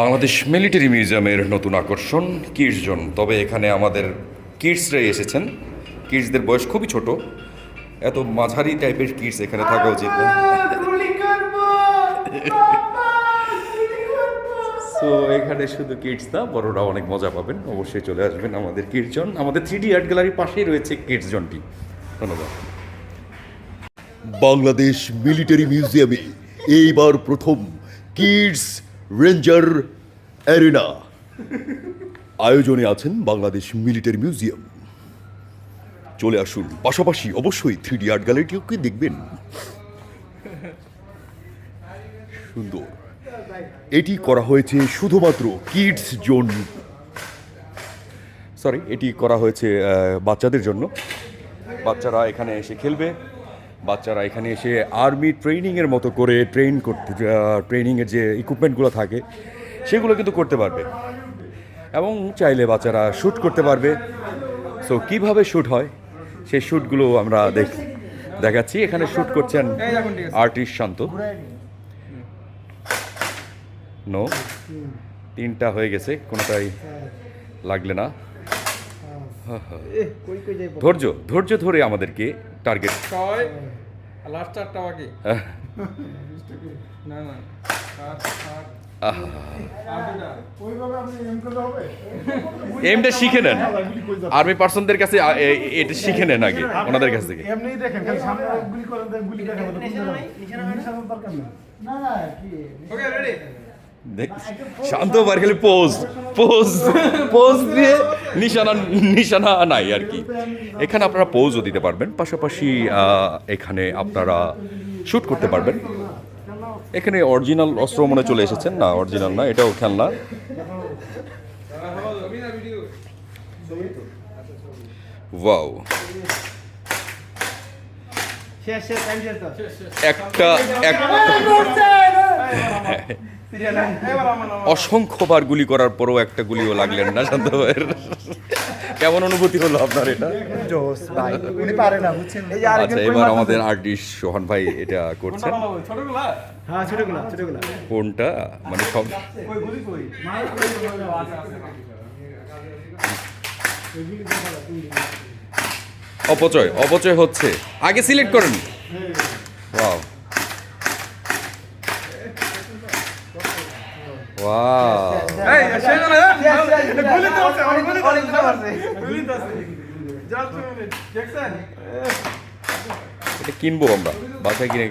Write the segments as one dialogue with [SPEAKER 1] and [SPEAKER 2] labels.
[SPEAKER 1] Bangladesh military মিউজিয়ামের নতুন আকর্ষণ কিডস জোন তবে এখানে আমাদের কিডসরাই এসেছেন। কিডসদের বয়স খুবই ছোট। এত মাঝারি টাইপের কিডস এখানে থাকা উচিত না। সো এখানে শুধু কিডস না বড়রা অনেক মজা পাবেন। অবশ্যই চলে আসবেন আমাদের কিডস জোন আমাদের থ্রি ডি আর্ট গ্যালারির পাশেই রয়েছে কিডস জোনটি ধন্যবাদ।
[SPEAKER 2] বাংলাদেশ মিলিটারি মিউজিয়ামে এইবার প্রথম কিডস রেঞ্জার অ্যারেনা আয়োজনে আছেন বাংলাদেশ মিলিটারি মিউজিয়াম। চলে আসুন। পাশাপাশি অবশ্যই থ্রি ডি আর্ট গ্যালারিটিওকে দেখবেন। সুন্দর। এটি করা হয়েছে শুধুমাত্র কিডস জোন
[SPEAKER 1] সরি এটি করা হয়েছে বাচ্চাদের জন্য। বাচ্চারা এখানে এসে খেলবে। বাচ্চারা এখানে এসে আর্মি ট্রেনিংয়ের মতো করে ট্রেন করতে ট্রেনিংয়ের যে ইকুইপমেন্টগুলো থাকে, সেগুলো কিন্তু করতে পারবে। এবং চাইলে বাচ্চারা শ্যুট করতে পারবে। সো কীভাবে শ্যুট হয়? সেই শ্যুটগুলো আমরা দেখ, দেখাচ্ছি। এখানে শ্যুট করছেন আর্টিস্ট শান্ত। নো তিনটা হয়ে গেছে, কোনোটাই লাগলে না। ধৈর্য ধৈর্য ধরে আমাদেরকে টার্গেট
[SPEAKER 3] ছয় লাস্ট চারটা বাকি। না না
[SPEAKER 1] এমটা শিখে নেন। আর্মি পার্সনদের কাছে এটা শিখে নেন আগে ওনাদের কাছ থেকে।
[SPEAKER 4] এমনিই দেখেন খালি সামনে গুলি করেন দেন গুলি দেখেন কোন জায়গায় নিশানার দরকার নেই না না কি?
[SPEAKER 3] ওকে রেডি
[SPEAKER 1] দেখ- শান্ত বার খালি পোজ পোজ পোজ দিয়ে নিশানা নিশানা নাই আর কি। এখানে আপনারা পোজও দিতে পারবেন পাশাপাশি এখানে আপনারা শ্যুট করতে পারবেন। এখানে অরিজিনাল অস্ত্র মনে চলে এসেছেন? না অরিজিনাল না এটাও খেলনা।
[SPEAKER 3] ভিডিও
[SPEAKER 1] ওয়াও
[SPEAKER 4] তো।
[SPEAKER 1] একটা অসংখ্যবার গুলি করার পরও একটা গুলিও লাগলেন না শান্ত ভাইয়ের কেমন অনুভূতি হলো আপনার এটা?
[SPEAKER 4] উনি পারে না বুঝছেন?
[SPEAKER 1] আচ্ছা এবার আমাদের আর্টিস্ট সোহান ভাই এটা করছেন
[SPEAKER 4] হ্যাঁ ছোটগুলা ছোটগুলা
[SPEAKER 1] কোনটা? মানে সব
[SPEAKER 3] কই গুলি কই?
[SPEAKER 1] অপচয় অপচয় হচ্ছে। আগে সিলেক্ট করেন। ওয়াও ওয়াও
[SPEAKER 3] এই শেষ না গুলি তো আছে আমার গুলি তো আছে গুলি তো আছে জাস্ট মিনিট দেখছেন
[SPEAKER 1] এটা কিনবো আমরা বাসায় কিনে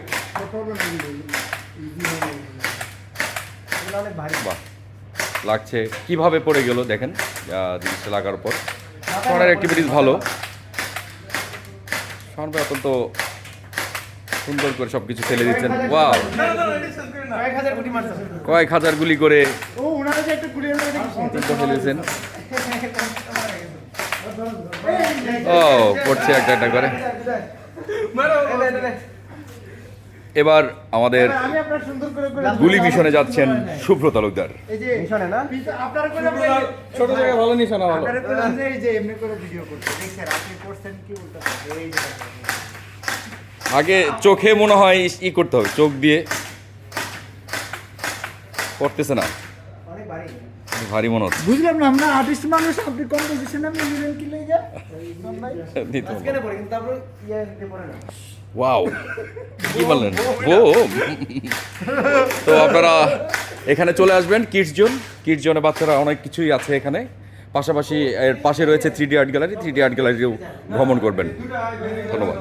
[SPEAKER 1] বাহ লাগছে কীভাবে পড়ে গেল দেখেন জিনিসটা লাগার পর সোনার অ্যাক্টিভিটিস ভালো ভাই অত্যন্ত সুন্দর করে সব কিছু ফেলে দিচ্ছেন। ওয়াও
[SPEAKER 4] কয়েক হাজার
[SPEAKER 1] গুলি করে ফেলেছেন। ও পড়ছে একটা একটা করে। এবার আমাদের
[SPEAKER 4] আমি আপনার সুন্দর করে করে
[SPEAKER 1] গুলি মিশনে যাচ্ছেন শুভ্র তালুকদার।
[SPEAKER 4] এই যে মিশনে না? আপনারা করে
[SPEAKER 3] ছোট জায়গা ভালো নিশানা ভালো।
[SPEAKER 1] আগে চোখে মনে হয় ই করতে হবে চোখ দিয়ে করতেছে না।
[SPEAKER 4] ভারী।
[SPEAKER 1] ভারী মনে হচ্ছে।
[SPEAKER 4] বুঝলাম না আমরা আর্টিস্ট মানুষ আপনি কম্পোজিশন আপনি নিলেন কি লেগে? ইয়ে দিতে পড়ে না।
[SPEAKER 1] ওয়াও কি বললেন? ও তো আপনারা এখানে চলে আসবেন কিডস জোন কিডস জোনে বাচ্চারা অনেক কিছুই আছে এখানে। পাশাপাশি এর পাশে রয়েছে three D art gallery three D art গ্যালারিও ভ্রমণ করবেন। ধন্যবাদ।